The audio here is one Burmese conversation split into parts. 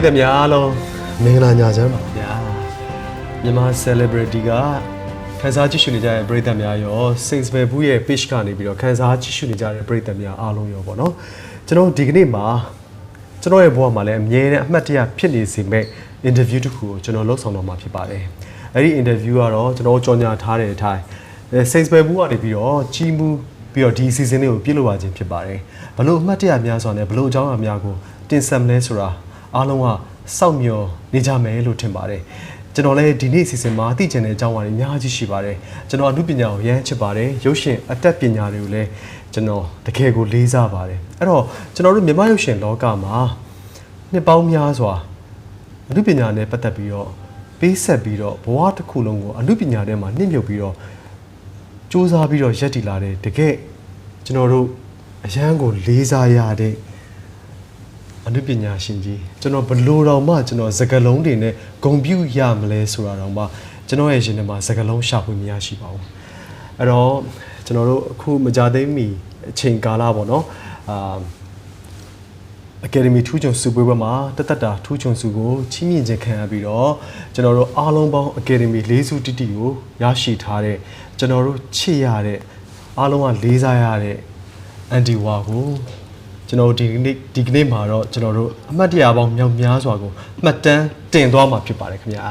ရိသတ်များအားလုံးမင်္ဂလာညချမ်းပါဗျာမြန်မာ celebrity ကခန်းစားကြည့်ရှုနေကြတဲ့ပရိသတ်များရော Saints Bay ဘူးရဲ့ page ကနေပြီးတော့ခန်းစားကြည့်ရှုနေကြတဲ့ပရိသတ်များအားလုံးရောပေါ့နော်ကျွန်တော်ဒီကနေ့မှာကျွန်တော်ရဲ့ဘဝမှာလည်းအမြဲတမ်းအမှတ်တရဖြစ်နေစေမဲ့ interview တစ်ခုကိုကျွန်တော်လုပ်ဆောင်တော့မှာဖြစ်ပါတယ်အဲ့ဒီ interview ကတော့ကျွန်တော်ကြော်ညာထားတဲ့အထိုင် Saints Bay ဘူးကနေပြီးတော့ကြီးမှုပြီးတော့ဒီ season လေးကိုပြည့်လို့ပါခြင်းဖြစ်ပါတယ်ဘလို့အမှတ်တရများစွာနဲ့ဘလို့အကြောင်းအရာများကိုတင်ဆက်မလဲဆိုတာ အားလုံးကစောင့်မျှော်နေကြမယ်လို့ထင်ပါတယ်ကျွန်တော်လည်းဒီနေ့ season မှာသိကျင်တဲ့အကြောင်းအရာတွေအများကြီးရှိပါတယ်ကျွန်တော်အမှုပညာကိုရမ်းချစ်ပါတယ်ရုပ်ရှင်အတတ်ပညာတွေကိုလည်းကျွန်တော်တကယ်ကိုလေးစားပါတယ်အဲ့တော့ကျွန်တော်တို့မြန်မာရုပ်ရှင်လောကမှာနှစ်ပေါင်းများစွာအမှုပညာနဲ့ပတ်သက်ပြီးတော့ပေးဆက်ပြီးတော့ဘဝတစ်ခုလုံးကိုအမှုပညာထဲမှာနှိမ့်မြုပ်ပြီးတော့စူးစမ်းပြီးတော့ရက်တည်လာတဲ့တကယ်ကျွန်တော်တို့အရန်ကိုလေးစားရတဲ့ အနုပညာရှင်ကြီးကျွန်တော်ဘလို့တော့မှကျွန်တော်စကလုံးတွေနဲ့ဂုံပြူရမလဲဆိုတာတော့မှကျွန်တော်ရဲ့ရှင်ထဲမှာစကလုံးရှာဖွေမရရှိပါဘူးအဲ့တော့ကျွန်တော်တို့အခုမကြသေးမီအချိန်ကာလပေါ့နော်အာ Academy ထူးချွန်စုပွဲပွဲမှာတသက်တာထူးချွန်စုကိုချီးမြှင့်ခြင်းခံရပြီးတော့ကျွန်တော်တို့အားလုံးပေါင်း Academy ၄စုတိတိကိုရရှိထားတဲ့ကျွန်တော်တို့ချစ်ရတဲ့အားလုံးကလေးစားရတဲ့အန်တီဝါကို ကျွန်တော်တို့ဒီကနေ့ဒီကနေ့မှာတော့ကျွန်တော်တို့အမှတ်တရပေါင်းမြောက်များစွာကိုမှတ်တမ်းတင်သွားမှာဖြစ်ပါတယ်ခင်ဗျာ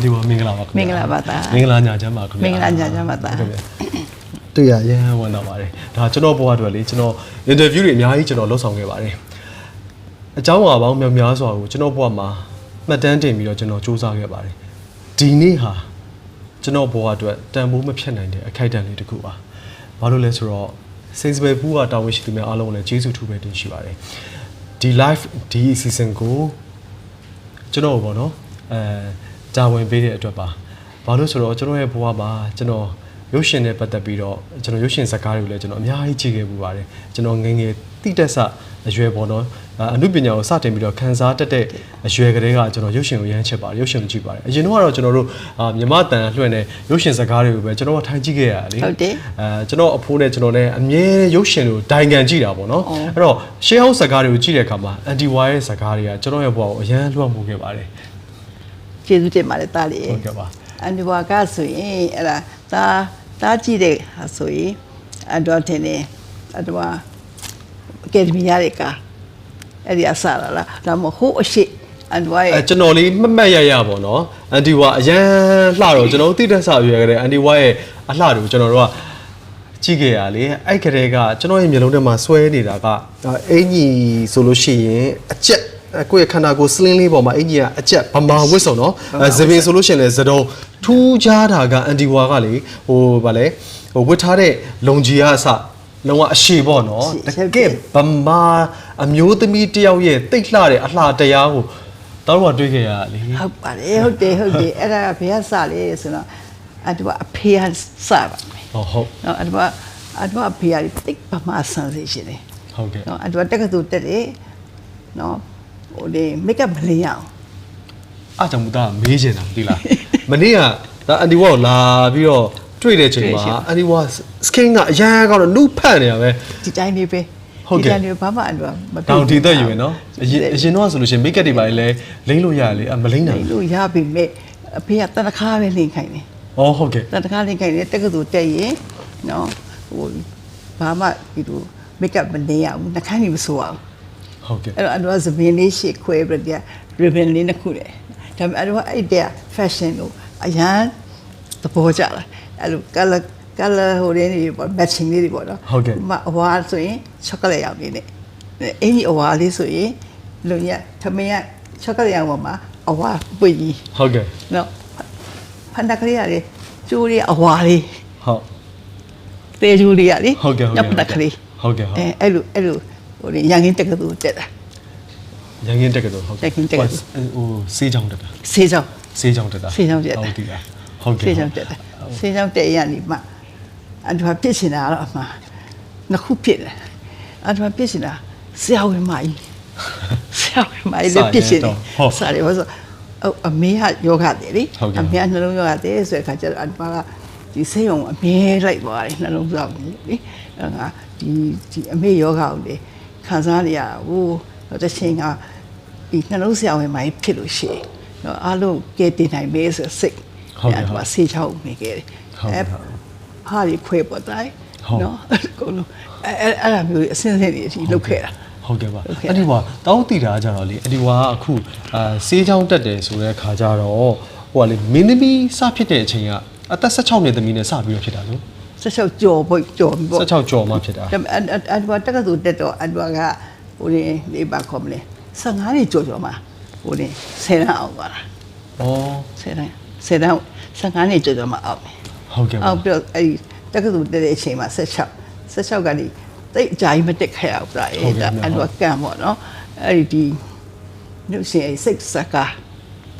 ဒီဝမင်္ဂလာပါခင်ဗျာမင်္ဂလာပါသားမင်္ဂလာညချမ်းပါခင်ဗျာမင်္ဂလာညချမ်းပါသားဟုတ်ကဲ့ဗျာတွေ့ရရမ်းဝမ်းသာပါတယ်ဒါကျွန်တော်ဘဝအတွက်လေကျွန်တော် interview တွေအများကြီးကျွန်တော်လုပ်ဆောင်ခဲ့ပါတယ်အကြောင်းအရာပေါင်းများများစွာကိုကျွန်တော်ဘဝမှာမှတ်တမ်းတင်ပြီးတော့ကျွန်တော်စူးစမ်းခဲ့ပါတယ်ဒီနေ့ဟာကျွန်တော်ဘဝအတွက်တန်ဖိုးမဖြတ်နိုင်တဲ့အခိုက်အတန့်လေးတစ်ခုပါဘာလို့လဲဆိုတော့ Saintsbury ဘူးကတာဝန်ရှိသူများအားလုံးကိုလည်းကျေးဇူးထူးပဲတင်ရှိပါတယ်ဒီ live ဒီ season ကိုကျွန်တော်ပေါ့နော်အဲတာဝန်ပေးတဲ့အတွက်ပါဘာလို့ဆိုတော့ကျွန်တော်ရဲ့ဘဝမှာကျွန်တော်ရုပ်ရှင်နဲ့ပတ်သက်ပြီးတော့ကျွန်တော်ရုပ်ရှင်ဇာတ်ကားတွေကိုလည်းကျွန်တော်အများကြီးကြည့်ခဲ့ပူပါတယ်ကျွန်တော်ငယ်ငယ်တိတက်ဆအရွယ်ပေါ့နော် အာအမှုပညာကိုစတင်ပြီးတော့ခန်းစားတက်တဲ့အရွယ်ကလေးကကျွန်တော်ရုပ်ရှင်ကိုရမ်းချစ်ပါတယ်ရုပ်ရှင်ကိုကြည့်ပါတယ်အရင်တော့ကျွန်တော်တို့အာမြမတန်လွှင့်တဲ့ရုပ်ရှင်ဇာတ်ကားတွေကိုပဲကျွန်တော်ကထိုင်ကြည့်ခဲ့ရတယ်လေဟုတ်တယ်အဲကျွန်တော်အဖိုးနဲ့ကျွန်တော်နဲ့အမြဲရုပ်ရှင်တွေကိုဒိုင်ကန်ကြည့်တာပေါ့နော်အော်အဲ့တော့ရှေးဟောင်းဇာတ်ကားတွေကိုကြည့်တဲ့အခါမှာအန်တီဝါရဲ့ဇာတ်ကားတွေကကျွန်တော်ရဲ့ဘဝကိုအရန်လွှမ်းမိုးခဲ့ပါတယ်ကျေးဇူးတင်ပါတယ်တားလေးဟုတ်ကဲ့ပါအန်ဒီဝါကဆိုရင်အဲ့ဒါတားတားကြည့်တဲ့ဟာဆိုရင်အန်တော်တင်နေအတော်အကယ်ဒမီရတဲ့က အဲ့ဒီအစားလာလားဒါမှမဟုတ်ဟိုးအရှိအန်ဒီဝါရဲ့အဲကျွန်တော်လေးမှတ်မှတ်ရရပေါ့နော်အန်တီဝါအရန်လှတော့ကျွန်တော်တို့တိတက်ဆရွယ်ခဲ့တဲ့အန်တီဝါရဲ့အလှတွေကိုကျွန်တော်တို့ကကြည့်ခဲ့ရလေအဲ့ကလေးကကျွန်တော်ရဲ့မျိုးလုံးထဲမှာဆွဲနေတာကအင်ကြီးဆိုလို့ရှိရင်အကျက်အကိုယ့်ရဲ့ခန္ဓာကိုယ်စလင်းလေးပေါ်မှာအင်ကြီးကအကျက်ဗမာဝစ်စုံနော်အဲဇပင်ဆိုလို့ရှိရင်လည်းဇဒုံထူးခြားတာကအန်တီဝါကလေဟိုဗာလဲဟိုဝစ်ထားတဲ့လုံကြီးကအစ လုံးဝအရှိပေါ့နော်တကယ်ဗမာအမျိုးသမီးတစ်ယောက်ရဲ့တိတ်လှတဲ့အလှတရားကိုတော့တော့တွေ့ခဲ့ရလေဟုတ်ပါတယ်ဟုတ်တယ်ဟုတ်တယ်အဲ့ဒါဘယ်ကစလဲဆိုတော့အန်ဒီဝါအဖေကစပါမယ်ဟုတ်ဟုတ်နော်အန်ဒီဝါအန်ဒီဝါအဖေကတိတ်ပမာဆန်စေရှင်တယ်ဟုတ်ကဲ့နော်အတူတက်ကတူတက်တယ်နော်ဟိုလေမိတ်ကပ်မလင်းရအောင်အားကြောင့်မသားမေးချင်တာမသိလားမနေ့ကဒါအန်ဒီဝါကိုလာပြီးတော့ တွေ့တဲ့ချိန်မှာအန်ဒီဝါစကင်းကအရန်ကောင်းတော့နုဖတ်နေရပဲဒီတိုင်းလေးပဲဟုတ်ကဲ့ဒီတိုင်းလေးဘာမှအတူမတောင်ဒီသက်ယူရယ်နော်အရင်အရင်တော့ဆိုလို့ရှိရင်မိတ်ကပ်တွေပါလေလိမ့်လို့ရတယ်လေအမလိမ့်နိုင်လိမ့်လို့ရပြီမဲ့အဖေကတနခါပဲလင်းခိုင်းတယ်ဩဟုတ်ကဲ့တနခါလင်းခိုင်းတယ်တက်ကတူတက်ရင်နော်ဟိုဘာမှဒီလိုမိတ်ကပ်မလင်းရဘူးနှခမ်းကြီးမဆိုးအောင်ဟုတ်ကဲ့အဲ့တော့အတူကသပင်းလေးရှစ်ခွဲပြီးတော့ ribbon လေးနှစ်ခုတယ်ဒါပေမဲ့အတူကအဲ့တဲ့ fashion ကိုအရန်သဘောကျလာ အဲ့လို color color ဟိုလေးတွေပေါ့ matching လေးတွေပေါ့နော်ဟုတ်ကဲ့ဥပမာအဝါဆိုရင် chocolate ရောင်လေးနဲ့အင်းကြီးအဝါလေးဆိုရင်လူရသမင်းက chocolate ရောင်ပေါ်မှာအဝါပွင့်ကြီးဟုတ်ကဲ့နော်ဖန်တကလေးရလေကျိုးလေးအဝါလေးဟုတ်တဲကျိုးလေးရလေဟုတ်ကဲ့ဟုတ်ကဲ့ညပတကလေးဟုတ်ကဲ့ဟုတ်အဲအဲ့လိုအဲ့လိုဟိုလေရန်ကင်းတက်ကတူတက်တာရန်ကင်းတက်ကတော်ဟုတ်ရန်ကင်းတက္ကသိုလ်ဟိုစေးချောင်းတက်တာဆေးကြောင်စေးချောင်းတက်တာဆေးချောင်းတက်တာဟုတ်ကဲ့ ဟုတ်ကဲ့ဆေးကြောင်တက်တာဆေးကြောင်တက်ရနေမှအတူပြစ်ချင်တာတော့အမှနှစ်ခုဖြစ်တယ်အတူပြစ်ချင်တာဆရာဝန်မကြီးဆရာဝန်မကြီးလည်းပြစ်ချင်တယ်ဆရာတွေဘာလို့အော်အမေကယောဂတယ်လေအမေကနှလုံးယောဂတယ်ဆိုတဲ့အခါကျတော့အတူကဒီဆေးရုံအမြဲလိုက်သွားတယ်နှလုံးကြောက်နေလေအဲ့ငါဒီဒီအမေယောဂကိုလေခံစားနေရတာဟိုတစ်ချိန်ကဒီနှလုံးဆရာဝန်မိုင်းဖြစ်လို့ရှိရင်နော်အားလုံးကဲတင်နိုင်မယ်ဆိုစိတ် ဟုတ်ကဲ့ဟုတ်အဲ့ဒါဆေးချောင်းနေခဲ့တယ်ဟုတ်ကဲ့ဟုတ်ဟာဒီခွဲပေါ်တိုင်းဟုတ်နော်အကုန်လုံးအဲအဲအဲ့ဒါမျိုးအစင်းစင်းတွေအထိလုပ်ခဲ့တာဟုတ်ကဲ့ပါဟုတ်ကဲ့အဲ့ဒီကတောင်းတည်တာကြတော့လေအဲ့ဒီကအခုအာဆေးချောင်းတက်တယ်ဆိုတဲ့ခါကြတော့ဟိုကလေမင်းသမီးစဖြစ်တဲ့အချိန်ကအသက်16နှစ်သမီးနဲ့စပြီးတော့ဖြစ်တာလို့ဆက်ချက်ကြော်ဖို့ကြော်ပြီးပေါ့16ကျော်မှဖြစ်တာဒါပေမဲ့အအအတက်ကသူတက်တော့အတော့ကဟိုလေလေးပါခေါ်မလဲ15နှစ်ကြော်ကြော်မှာဟိုလေ10ရန်အောင်သွားတာဩ10ရန် 10ရန်15နှစ်ကြော်ကြော်မှာအောင်တယ်ဟုတ်ကဲ့ပါအောင်ပြီးတော့အဲ့ဒီတက္ကသိုလ်တက်တဲ့အချိန်မှာ16 16ကနေတိတ်အကြာကြီးမတက်ခဲ့ရဘူးလားအဲ့ဒါအဲ့တော့ကံပေါ့နော်အဲ့ဒီဒီညရှင်အဲ့စိတ်စကား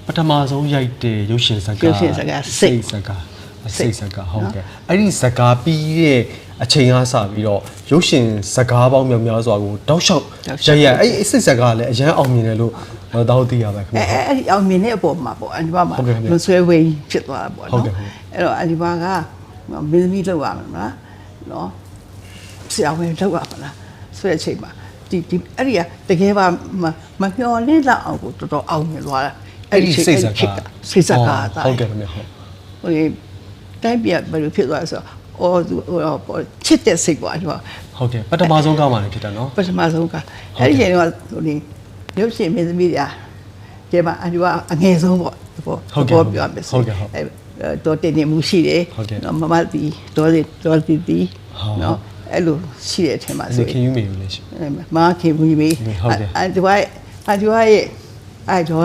ပထမဆုံးရိုက်တဲ့ရုပ်ရှင်ဇာတ်ကားရုပ်ရှင်ဇာတ်ကားစိတ်ဇာတ်ကားစိစိတ်တ်ဇာတ်ကားဟုတ်ကဲ့အဲ့ဒီဇာတ်ကားပြီးတဲ့အချိန်ကစပြီးတော့ရုပ်ရှင်ဇာတ်ကားပေါင်းများများစွာကိုတောက်လျှောက်တောက်လျှောရက်ရအဲ့ဒီစိတ်ဇာတ်ကားကလည်းအရန်အောင်မြင်တယ်လို့ တော့တောင်းတည်ရပါခင်အဲဗျာအဲအဲ့ဒီအောင်မြင်တဲ့အပေါ်မှာပေါ့အန်ဒီဘာမှာဟုတ်ကဲ့ခင်ဗျလွန်ဆွဲဝေးဖြစ်သွားတာပေါ့ဟုတ်နော်ကဲ့ခင်ဗျအဲ့တော့အန်ဒီဘာကမင်းသမီးလောက်ရမှာမလားနော်ဆရာဝန်လောက်ရမှာလားဆိုတဲ့အချိန်မှာဒီဒီအဲ့ဒီကတကယ်ပါမမမျော်လင့်လောက်အောင်ကိုတော်တော်အောင်မြင်သွားတာအဲ့ဒီစိတ်ဇာတ်ခေကားတ်စိတ်ဇာတ်ကားအော်ဟုတ်ကဲ့ခင်ဗျာဟုတ်ဟိုဒီတိုင်းပြဘယ်လိုဖြစ်သွားလဲဆိုတော့အော်သူဟိုတော့ချစ်တဲ့စိတ်ပေါ့အဲ့ဒီမှာဟုတ်ကဲ့ပထမဆုံးကားမှလည်းဖြစ်တာနော်ပထမဆုံးကအဲ့ဒီချိန်ကဟိုဒီ ရုပ်ရှင်မင်းသမီးတွေအားကျမအန်ယူကအငယ်ဆုံးပေါ့ပေါ့ပေါ့ပြောမယ်ဆိုဟုတ်ကဲ့ဟုတ်တော့တင်နေမှုရှိတယ်နော်မမတီတော်စီတော်စီတီနော်အဲ့လိုရှိတဲ့အထင်မှာဆိုခင်ယူမေဘူးလေရှိမမခင်ဘူးမေအန်တူရဲ့အန်တူရဲ့အဲ့တော့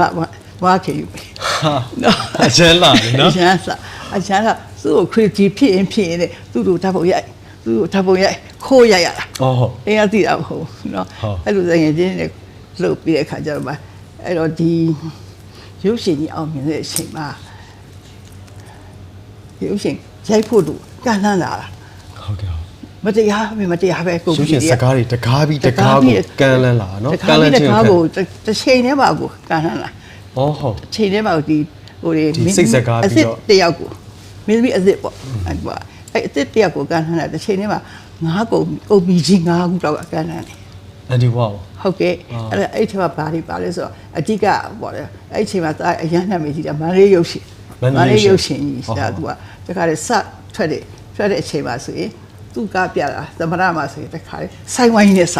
ဘာခင်ယူမေဟာနော်အချမ်းလာနော်အချမ်းလာအချမ်းလာသူ့ကို creative ဖြစ်ရင်ဖြစ်ရင်သူ့တို့ဓာတ်ပုံရိုက်သူ့တို့ဓာတ်ပုံရိုက်ခိုးရိုက်ရတာဟုတ်ဟုတ်အင်းအသိတာမဟုတ်နော်အဲ့လိုစငယ်ချင်းတွေ လှုပ်ပြီးတဲ့ခါကျတော့မှအဲ့တော့ဒီရုပ်ရှင်ကြီးအောင်မြင်တဲ့အချိန်မှာရုပ်ရှင်ရိုက်ဖို့တို့ကန့်လန့်လာတာဟုတ်ကဲ့ဟုတ်မတရားပဲမတရားပဲကိုရုပ်ရှင်စကားတွေတကားပြီးတကားကိုကန်းလန်းလာနော်တကားပြီးတချင်းကားခံကိုတစ်ချိန်တည်းမှာကိုကန့်လန့်လာဩဟုတ်တစ်ချိန်တည်းမှာဒီဟိုဒီဒီစိတ်စကားပြီးတော့အစ်စ်တယောက်ကိုမင်းသမီးအစ်စ်ပေါ့အဲ့ကွာအဲ့အစ်စ်တယောက်ကိုကန့်လန့်လာတစ်ချိန်တည်းမှာငါးကုန်ကုန်ပြီးကြီးငါးခုတော့ကန့်လန့်တယ် အန်ဒီဝါဟုတ်ကဲ့အာအဲ့ဒါအဲ့ဒီမှာဘာတွေပါလဲဆိုတော့အဓိကပေါ့လေအဲ့ဒီအချိန်မှာဒါအရန်နာမည်ကြီးတာမန္တလေးရုပ်ရှင်မန္တလေးရုပ်ရှင်ကြီးဟုတ်ဆရာဟုတ်သူကတခါလေစထွက်တယ်ထွက်တဲ့အချိန်မှာဆိုရင်သူကပြတာသမရမှာဆိုရင်တခါလေစိုင်းဝိုင်းနဲ့စ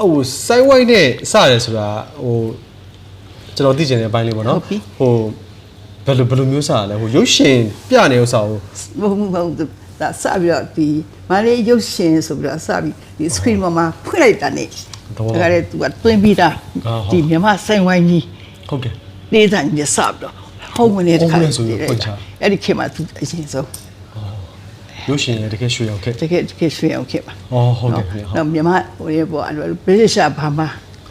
ဟိုစိုင်းဝိုင်းနဲ့စရတယ်ဆိုတာဟိုကျွန်တော်သိချင်တဲ့အပိုင်းလေးပေါ့နော်ဟုတ်ပြီဟိုဘယ်လိုဘယ်လိုမျိုးစရလဲဟိုရုပ်ရှင်ပြနေဥစ္စာကိုမဟုတ်ဘူးမဟုတ် ဘူးဒါစပြီးတော့ဒီမန္တလေးရုပ်ရှင်ဆိုပြီးတော့စပြီးဒီ screen ပေါ်မှာဖွင့်လိုက်တာနေတော့တခါလေသူကတွင်းပြီးသားအာဟုတ်ဒီမြန်မာစိုင်းဝိုင်းကြီးဟုတ်ကဲ့လေးတန်ကြီးစပြီးတော့ဟုတ်ဝင်နေတဲ့ခါဟုတ်ဝင်ဆိုပြီးဖွင့်ချအဲ့ဒီခေတ်မှာသူအရင်ဆုံးရုပ်ရှင်ရဲ့တကယ်ရွှေရောက်ခဲ့တကယ်တကယ်ရွှေအောင်ခဲ့ပါအော်ဟုတ်ကဲ့ခင်ဗျဟုတ်နော်မြန်မာဟိုရေပေါ်အဲ့လို British ဘာမှ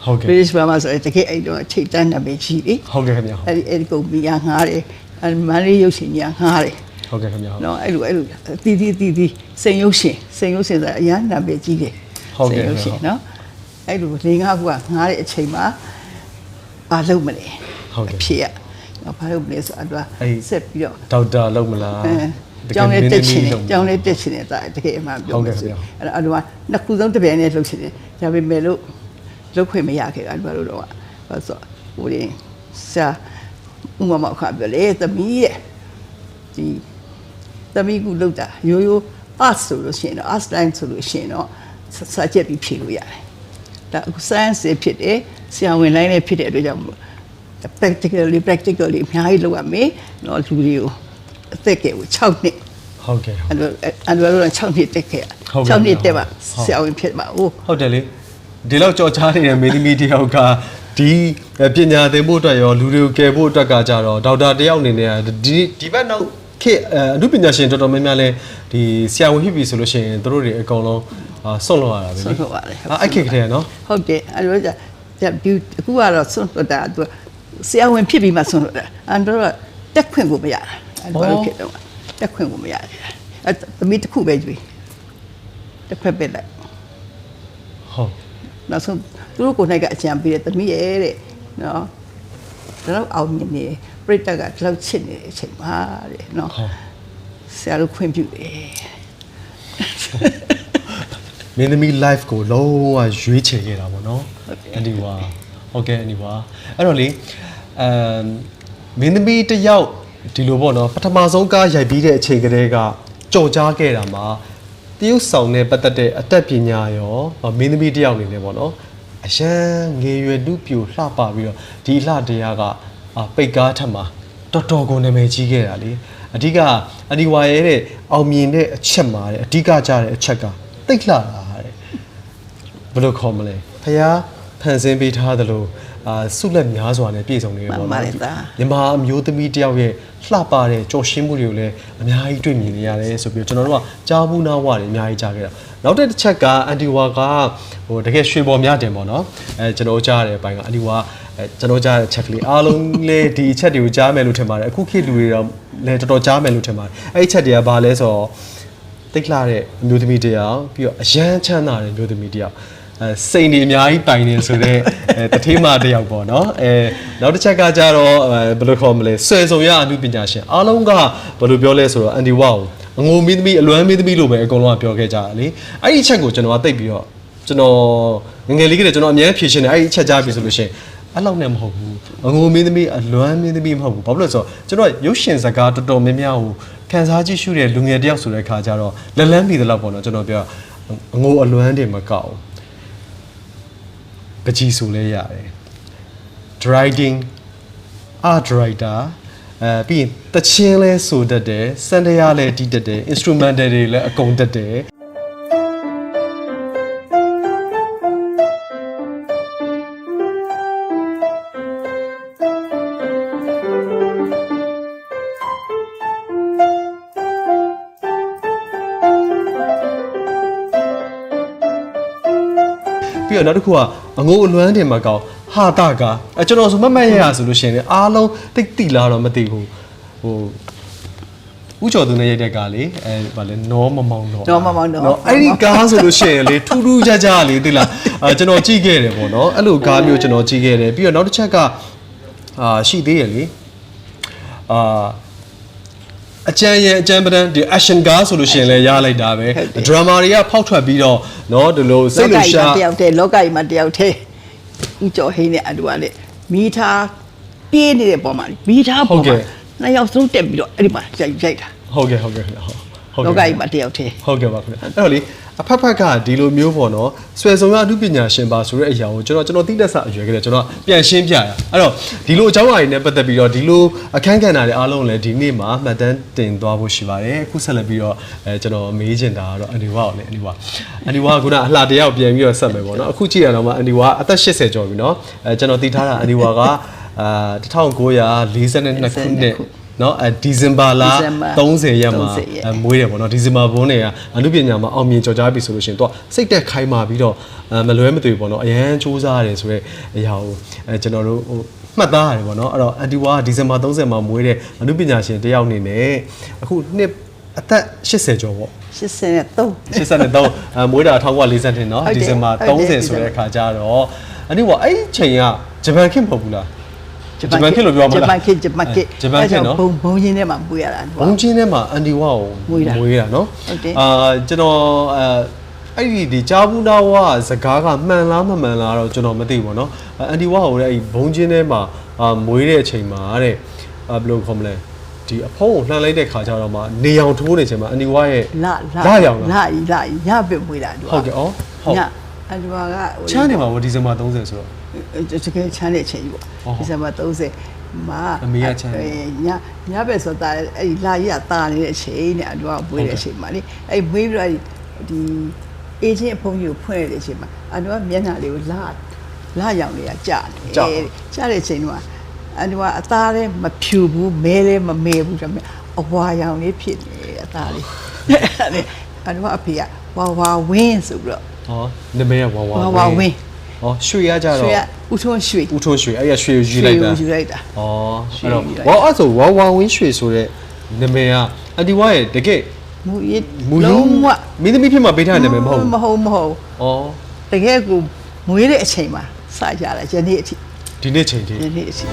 ဟုတ်ကဲ့ British ဘာမှဆိုရင်တကယ်အဲ့တော့ထိတ်တန်းနာမည်ကြီးလေဟုတ်ကဲ့ခင်ဗျဟုတ်အဲ့ဒီအဲ့ဒီကုမ္ပဏီကငှားတယ်အဲ့မန္တလေးရုပ်ရှင်ကြီးကငှားတယ် ဟုတ်ကဲ့ခင်ဗျဟုတ်နော်အဲ့လိုအဲ့လိုတီတီတီတီစိန်ရုပ်ရှင်စိန်ရုပ်ရှင်ဆိုတာအရန်နာမည်ကြီးတယ်ဟုတ်ကဲ့စိန်ရုပ်ရှင်နော်အဲ့လိုလေးငါးခုကငှားတဲ့အချိန်မှာဘာလုပ်မလဲဟုတ်ကဲ့အဖြစ်ရနော်ဘာလုပ်မလဲဆိုတော့အဲ့ဆက်ပြီးတော့ဒေါက်တာလောက်မလားအဲကျောင်းလေးတက်ချင်တယ်ကျောင်းလေးတက်ချင်တယ်ဒါတကယ်အမှန်ပြောဟုတ်ကဲ့မယ်ဆိုခင်ဗျာအဲ့တော့အတူကနှစ်ခုဆုံးတစ်ပြိုင်တည်းလှုပ်ချင်တယ်ဒါပေမဲ့လို့လှုပ်ခွင့်မရခဲ့ဘူးအတူကလို့တော့ဘာဆိုဟိုရင်စာဥမမောက်ခါပြောလေသမီးရဲ့ဒီ သမီးကူလောက်တာရိုးရိုး art ဆိုလို့ရှိရင်တော့ art line ဆိုလို့ရှိရင်တော့စာချက်ပြီးဖြေလို့ရတယ်ဒါအခု science ဖြစ်တယ်ဆရာဝန်လိုင်းလည်းဖြစ်တဲ့အတွက်ကြောင့်မလို့ practically practically အများကြီးလုပ်ရမယ်နော်လူတွေကိုအသက်ကဲကို6နှစ်ဟုတ်ကဲ့အဲ့လိုအဲ့လိုတော့6နှစ်တက်ခဲ့6နှစ်တက်ပါဆရာဝန်ဖြစ်ပါဦးဟုတ်တယ်လေဒီလောက်ကြော်ချားနေတဲ့မင်းသမီးတယောက်ကဒီပညာသင်ဖို့အတွက်ရောလူတွေကိုကယ်ဖို့အတွက်ကကြတော့ဒေါက်တာတယောက်အနေနဲ့ဒီဒီဘက်နောက် ခေတ်အအမှုပညာရှင်တော်တော်များများလဲဒီဆရာဝန်ဖြစ်ပြီဆိုလို့ရှိရင်သူတို့တွေအကုန်လုံးအာဆွန့်လွတ်ရတာပဲဆွန့်လွတ်ရတယ်အာအဲ့ခေတ်ကလေးကနော်ဟုတ်တယ်အဲ့လိုကြဒီအခုကတော့ဆွန့်လွတ်တာသူဆရာဝန်ဖြစ်ပြီးမှဆွန့်လွတ်တာအဲ့တော့တက်ခွင့်ကိုမရတာအဲ့လိုဖြစ်တော့တက်ခွင့်ကိုမရတယ်အဲ့သမီးတစ်ခုပဲကြွေးတစ်ခွက်ပဲလိုက်ဟုတ်နောက်ဆုံးသူတို့ကိုယ်၌ကအကြံပေးတဲ့သမီးရဲ့တဲ့နော် ဒါတော့အောင်မြင်နေပြိတ္တကဒီလောက်ချစ်နေတဲ့အချိန်မှာတဲ့နော်ဟုတ်ဆရာတို့ခွင့်ပြုတယ်မမင်းသမီး live ကိုလုံးဝရွေးချယ်ခဲ့တာပေါ့နော်အန်ဒီဝါဟုတ်ကဲ့အန်ဒီဝါအဲ့တော့လေအမ်မင်းသမီးတစ်ယောက်ဒီလိုပေါ့နော်ပထမဆုံးကားရိုက်ပြီးတဲ့အချိန်ကလေးကကြော်ကြားခဲ့တာမှာတရုတ်ဆောင်နဲ့ပတ်သက်တဲ့အတတ်ပညာရောမင်းသမီးတစ်ယောက်အနေနဲ့ပေါ့နော် အရန်ငယ်ရွယ်လူပြိုလှပပြီးတော့ဒီလှတရားကအာပိတ်ကားထက်မှာတော်တော်ကိုနာမည်ကြီးခဲ့တာလေအဓိကအန်ဒီဝါရဲ့တဲ့အောင်မြင်တဲ့အချက်မှာတဲ့အဓိကကြတဲ့အချက်ကတိတ်လှတာတဲ့ဘယ်လိုခေါ်မလဲဖះဖန်ဆင်းပေးထားသလိုအာဆုလက်များစွာနဲ့ပြည့်စုံနေတယ်ပေါ့မှန်ပါနော်လေသားမြန်မာအမျိုးသမီးတယောက်ရဲ့လှပတဲ့ကြော်ရှင်းမှုတွေကိုလည်းအများကြီးတွေ့မြင်နေရတယ်ဆိုပြီးတော့ကျွန်တော်တို့ကကြားဘူးနာဝတွေအများကြီးကြားခဲ့တာ နောက်တစ်ချက်ကအန်တီဝါကဟိုတကယ်ရွှေပေါ်များတင်ပေါ့နော်အဲကျွန်တော်ကြားရတဲ့အပိုင်းကအန်တီဝါအဲကျွန်တော်ကြားတဲ့အချက်ကလေးအားလုံးလည်းဒီအချက်တွေကိုကြားမယ်လို့ထင်ပါတယ်အခုခေတ်လူတွေတော့လည်းတော်တော်ကြားမယ်လို့ထင်ပါတယ်အဲ့ဒီအချက်တွေကဘာလဲဆိုတော့တိတ်လှတဲ့အမျိုးသမီးတစ်ယောက်ပြီးတော့အရန်ချမ်းသာတဲ့အမျိုးသမီးတစ်ယောက်အဲစိန်တွေအများကြီးပိုင်နေဆိုတော့အဲတထေးမတစ်ယောက်ပေါ့နော်အဲနောက်တစ်ချက်ကကြတော့အဲဘယ်လိုခေါ်မလဲဆွဲဆောင်ရအမှုပညာရှင်အားလုံးကဘယ်လိုပြောလဲဆိုတော့အန်ဒီဝါကိုအ ငိုမင်းသမီးအလွမ်းမင်းသမီးလို့ပဲအကုန်လုံးကပြောခဲ့ကြတာလေအဲ့ဒီအချက်ကိုကျွန်တော်ကသိပ်ပြီးတော့ကျွန်တော်ငယ်ငယ်လေးကတည်းကကျွန်တော်အများကြီးဖြေရှင်းတယ်အဲ့ဒီအချက်ကြားပြီဆိုလို့ရှိရင်အဲ့လောက်နဲ့မဟုတ်ဘူးအငိုမင်းသမီးအလွမ်းမင်းသမီးမဟုတ်ဘူးဘာဖြစ်လို့လဲဆိုတော့ကျွန်တော်ရုပ်ရှင်စကားတော်တော်များများကိုခန်းစားကြည့်ရှုတဲ့လူငယ်တယောက်ဆိုတဲ့ခါကျတော့လက်လန်းပြီးသလောက်ပေါ့နော်ကျွန်တော်ပြောအငိုအလွမ်းတွေမကောက်ဘူးပကြီးဆိုလဲရတယ် writing art writer အဲပြီးရင်တချင်းလဲဆိုတတ်တယ်စန်တရားလဲတီးတတ်တယ် instrumental တွေလည်းအကုန်တတ်တယ်ပြီးတော့နောက်တစ်ခုကအငိုးအလွမ်းတင်မှာကောင်း ဟာတာကအဲကျွန်တော်ဆိုမတ်မတ်ရရဆိုလို့ရှိရင်လည်းအားလုံးတိတ်တိလာတော့မသိဘူးဟိုဥကျော်သူနဲ့ရိုက်တဲ့ကားလေအဲဗာလဲနောမမောင်တော့ နောမမောင်တော့ အဲ့ဒီကားဆိုလို့ရှိရင်လေထူးထူးခြားခြားလေးသိလားအဲကျွန်တော်ကြည့်ခဲ့တယ်ပေါ့နော်အဲ့လိုကားမျိုးကျွန်တော်ကြည့်ခဲ့တယ်ပြီးတော့နောက်တစ်ချက်ကအာရှိသေးရလေအာအကျန်းရဲ့အကျန်းပဒန်းဒီ action ကားဆိုလို့ရှိရင်လည်းရလိုက်တာပဲ ဟုတ်တယ် ဒရာမာတွေကဖောက်ထွက်ပြီးတော့เนาะဒီလိုစိတ်လို့ရှာ တယောက်တည်းလောကကြီးမှာတယောက်တည်း ဦးကျော်ဟိန်းနဲ့အတူကလေမိသားပြေးနေတဲ့ပုံမှာလေမိသားပုံမှာနှစ်ယောက်ဆုံးတက်ပြီးတော့အဲ့ဒီမှာရိုက်ရိုက်တာဟုတ်ကဲ့ဟုတ်ကဲ့ဟုတ်ဟုတ် လောကဲ့ကကြီးမှာတယောက်တည်းဟုတ်ကဲ့ပါခင်ဗျအဲ့တော့လေအဖက်ဖက်ကဒီလိုမျိုးပေါ့နော်ဆွဲဆောင်ရအမှုပညာရှင်ပါဆိုတဲ့အရာကိုကျွန်တော်ကျွန်တော်တိတက်ဆအရွယ်ကလေးကျွန်တော်ပြန်ရှင်းပြရအဲ့တော့ဒီလိုအကြောင်းအရာတွေနဲ့ပတ်သက်ပြီးတော့ဒီလိုအခန်းကဏ္ဍတွေအားလုံးလည်းဒီနေ့မှာမှတ်တမ်းတင်သွားဖို့ရှိပါတယ်အခုဆက်လက်ပြီးတော့အဲကျွန်တော်မေးချင်တာကတော့အန်ဒီဝါကိုလေအန်ဒီဝါအန်ဒီဝါကခုနအလှတယောက်ပြန်ပြီးတော့ဆက်မယ်ပေါ့နော်အခုကြည့်ရတော့မှအန်ဒီဝါအသက်80ကျော်ပြီနော်အဲကျွန်တော်သိထားတာအန်ဒီဝါကအာ1942ခုနှစ် နော်အဲဒီဇင်ဘာလဒီဇင်ဘာ30ရက်မှာ30ရက်အဲမွေးတယ်ပေါ့နော်ဒီဇင်ဘာဘုန်းတွေကအမှုပညာမှာအောင်မြင်ကြော်ကြားပြီဆိုလို့ရှိရင်တော့စိတ်သက်ခိုင်းမာပြီးတော့အဲမလွဲမသွေပေါ့နော်အရန်စူးစမ်းရတယ်ဆိုတော့အရာကိုအဲကျွန်တော်တို့ဟိုမှတ်သားရတယ်ပေါ့နော်အဲ့တော့အန်တီဝါကဒီဇင်ဘာ30မှာမွေးတဲ့အမှုပညာရှင်တယောက်အနေနဲ့အခုနှစ်အသက်80ကျော်ပေါ့83 83အဲမွေးတာ1940တင်နော်ဟုတ်တယ်ဒီဇင်ဘာဟုတ်တယ်30ဆိုတဲ့အခါကျတော့အန်တီဝါအဲ့ဒီချိန်ကဂျပန်ခေတ်မဟုတ်ဘူးလား ဂျပန်ခေတ်လို့ပြောမှာလားဂျပန်ခေတ်ဂျပန်ခေတ်ဂျပန်ခေတ်နော်ဘုံဘုံချင်းထဲမှာပွေရတာဘုံချင်းထဲမှာအန်ဒီဝါကိုမွေးတာမွေးတာနော်ဟုတ်တယ်အာကျွန်တော်အဲအဲ့ဒီဒီဂျာဘူးနာဝါစကားကမှန်လားမမှန်လားတော့ကျွန်တော်မသိဘူးပေါ့နော်အဲအန်ဒီဝါကိုလည်းအဲ့ဒီဘုံချင်းထဲမှာအာမွေးတဲ့အချိန်မှာတဲ့အာဘယ်လိုခေါ်မလဲဒီအဖုံးကိုလှမ်းလိုက်တဲ့ခါကျတော့မှနေအောင်ထိုးနေချိန်မှာအန်ဒီဝါရဲ့လလလရောင်လားလလရပဲပွေတာသူဟုတ်ကဲ့ဩဟုတ်ညအတူကဟိုချမ်းနေမှာဗောဒီဇင်ဘာ30ဆိုတော့ တကယ်ချမ်းတဲ့ချိန်ကြီးပေါ့ဟုတ်ဒီဇင်ဘာ30မှာအမေကချမ်းတယ်အဲညညပဲဆိုတာအဲ့ဒီလာရတာနေတဲ့အချိန်နဲ့အတူကပွေးတဲ့အချိန်မှာလေအဲ့မွေးပြီးတော့ဒီအေဂျင့်အဖုံးကြီးကိုဖွင့်ရတဲ့အချိန်မှာအတူကမျက်နှာလေးကိုလာလာရောင်လေးကကြာတယ်ကြာကြာတဲ့အချိန်ကအတူကအသားလည်းမဖြူဘူးမဲလည်းမမဲဘူးဒါပေမဲ့အဝါရောင်လေးဖြစ်နေတယ်အသားလေးအဲ့ဒါအတူကအဖေကဝါဝါဝင်းဆိုပြီးတော့ဟောနမေကဝါဝါဝါဝါဝင်း ဟောရွှေရကြရွှေတော့ကဦးထွန်းရွှေဦးထွန်းရွှေအဲ့ရရွှေကိုယူလိုက်တာယူလိုက်တာ။အော်ရွှေအဲ့တော့ယူလိုက်ဝါအဲ့ဆိုဝါဝါဝင်းရွှေဆိုတဲ့နာမည်ကအန်တီဝါရဲ့တကယ်မူရစ်မူရလုံးဝမင်းသမီးဖြစ်မှာပေးထားတဲ့နာမည်မဟုတ်ဘူးမဟုတ်မဟုတ်။အော်တကယ်ကိုမွေးတဲ့အချိန်မှာစကြတာယနေ့အထိဒီနေ့ချိန်ထိ ယနေ့အထိ